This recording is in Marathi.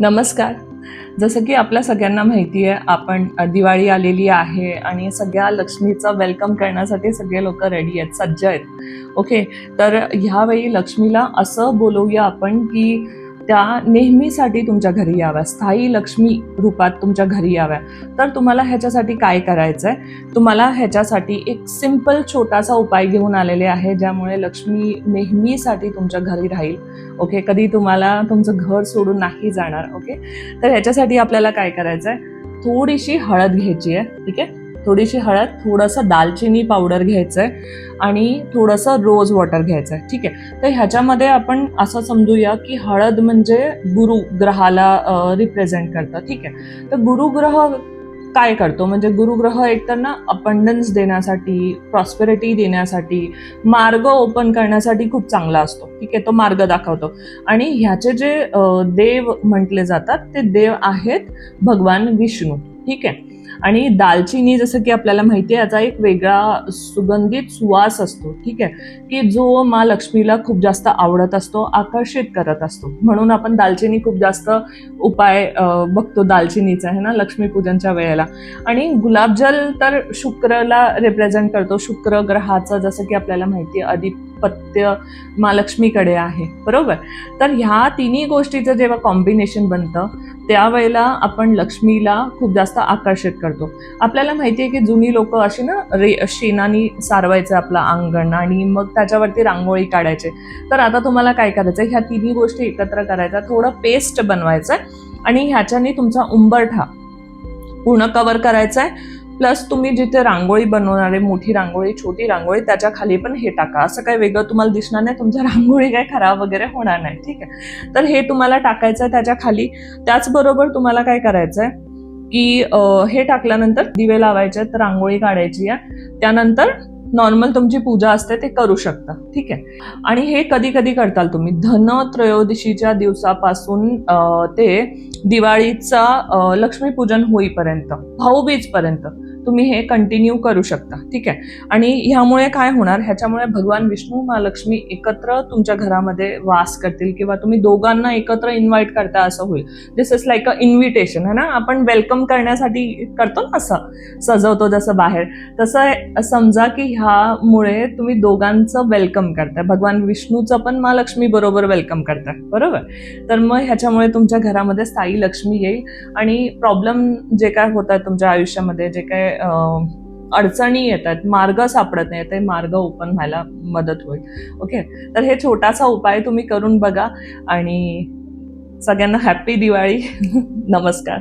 नमस्कार. जसं की आपल्या सगळ्यांना माहिती आहे आपण दिवाळी आलेली आहे आणि सगळ्या लक्ष्मीचं वेलकम करण्यासाठी सगळे लोक रेडी आहेत सज्ज आहेत. ओके तर ह्यावेळी लक्ष्मीला असं बोलवूया आपण की त्या नेहमीसाठी तुमच्या घरी याव्या. स्थायी लक्ष्मी रूपात तुमच्या घरी याव्या. तर तुम्हाला ह्याच्यासाठी काय करायचं आहे तुम्हाला ह्याच्यासाठी एक सिंपल छोटासा उपाय घेऊन आलेले आहे ज्यामुळे लक्ष्मी नेहमीसाठी तुमच्या घरी राहील. ओके कधी तुम्हाला तुमचं घर सोडून नाही जाणार. ओके तर ह्याच्यासाठी आपल्याला काय करायचं आहे थोडीशी हळद घ्यायची आहे. ठीक आहे? थोडीशी हळद थोडंसं दालचिनी पावडर घ्यायचं आहे आणि थोडंसं रोज वॉटर घ्यायचं आहे ठीक आहे? तर ह्याच्यामध्ये आपण असं समजूया की हळद म्हणजे गुरु ग्रहाला रिप्रेझेंट करतं. ठीक आहे? तर गुरुग्रह काय करतो? म्हणजे गुरुग्रह एकतर ना अपंडन्स देण्यासाठी प्रॉस्पेरिटी देण्यासाठी मार्ग ओपन करण्यासाठी खूप चांगला असतो. ठीक आहे? तो मार्ग दाखवतो. आणि ह्याचे जे देव म्हटले जातात ते देव आहेत भगवान विष्णू. ठीक आहे? आणि दालचिनी जसं की आपल्याला माहिती आहे याचा एक वेगळा सुगंधित सुवास असतो ठीक आहे? की जो मा लक्ष्मीला खूप जास्त आवडत असतो आकर्षित करत असतो. म्हणून आपण दालचिनी खूप जास्त उपाय बघतो दालचिनीचा आहे ना? लक्ष्मीपूजनच्या वेळेला. आणि गुलाबजल तर शुक्रला रिप्रेझेंट करतो. शुक्र ग्रहाचं जसं की आपल्याला माहिती आहे अधिपत्य महालक्ष्मीकडे आहे. बरोबर? तर ह्या तिन्ही गोष्टीचं जेव्हा कॉम्बिनेशन बनतं त्यावेळेला आपण लक्ष्मीला खूप जास्त आकर्षित करतो. आपल्याला माहिती आहे की जुनी लोक अशी ना रे शेणानी सारवायचं आपलं अंगण आणि मग त्याच्यावरती रांगोळी काढायचे. तर आता तुम्हाला काय करायचं ह्या तिन्ही गोष्टी एकत्र करायच्या थोडं पेस्ट बनवायचं आहे आणि ह्याच्याने तुमचा उंबरठा पूर्ण कवर करायचा आहे प्लस तुम्ही जिथे रांगोळी बनवणार आहे मोठी रांगोळी छोटी रांगोळी त्याच्याखाली पण हे टाका. असं काही वेगळं तुम्हाला दिसणार नाही तुमच्या रांगोळी काय खराब वगैरे होणार नाही ठीक आहे? तर हे तुम्हाला टाकायचं आहे त्याच्याखाली. त्याचबरोबर तुम्हाला काय करायचं आहे की हे टाकल्यानंतर दिवे लावायचे आहेत रांगोळी काढायची आहे. त्यानंतर नॉर्मल तुमची पूजा असते ते करू शकता ठीक आहे? आणि हे कधी कधी करताल तुम्ही. धन त्रयोदशीच्या दिवसापासून ते दिवाळीचा लक्ष्मीपूजन होईपर्यंत भाऊबीजपर्यंत. तुम्ही हे कंटिन्यू करू शकता. ठीक आहे? आणि ह्यामुळे काय होणार? ह्याच्यामुळे भगवान विष्णू महालक्ष्मी एकत्र तुमच्या घरामध्ये वास करतील किंवा तुम्ही दोघांना एकत्र इन्व्हाइट करता असं होईल. This is like a invitation है ना? आपण वेलकम करण्यासाठी करतो ना असं? सजवतो जसं बाहेर. तसं समजा की ह्यामुळे तुम्ही दोघांचं वेलकम करताय. भगवान विष्णूचं पण महालक्ष्मी बरोबर वेलकम करताय. बरोबर? तर मग ह्याच्यामुळे तुमच्या घरामध्ये स्थायी लक्ष्मी येईल आणि प्रॉब्लेम जे काय होत आहेत तुमच्या आयुष्यामध्ये जे काय अडचणी येतात मार्ग सापडत नाही ते मार्ग ओपन व्हायला मदत होईल. ओके तर हे छोटासा उपाय तुम्ही करून बघा आणि सगळ्यांना हॅप्पी दिवाळी. नमस्कार.